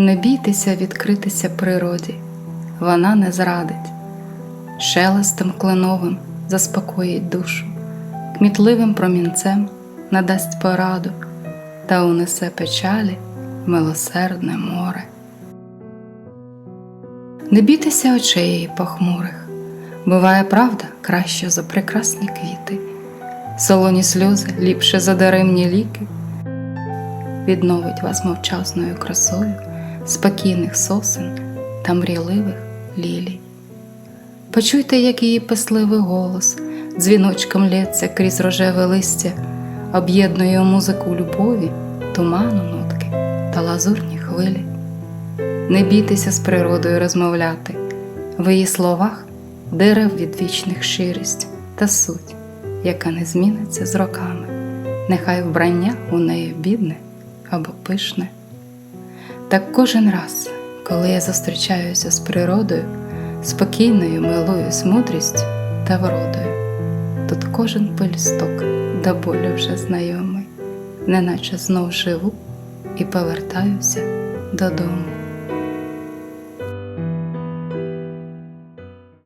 Не бійтеся відкритися природі, вона не зрадить, шелестом кленовим заспокоїть душу, кмітливим промінцем надасть пораду та унесе печалі милосердне море. Не бійтеся очей похмурих, буває правда краще за прекрасні квіти, солоні сльози ліпше за даремні ліки, відновить вас мовчазною красою спокійних сосен та мрійливих лілій. Почуйте, як її песливий голос дзвіночком лється крізь рожеве листя, об'єднує музику любові, туману нотки та лазурні хвилі. Не бійтеся з природою розмовляти, в її словах дерев відвічних ширість та суть, яка не зміниться з роками, нехай вбрання у неї бідне або пишне. Так кожен раз, коли я зустрічаюся з природою, спокійною милуюсь мудрістю та вродою, тут кожен пелісток до болю вже знайомий, неначе знов живу і повертаюся додому.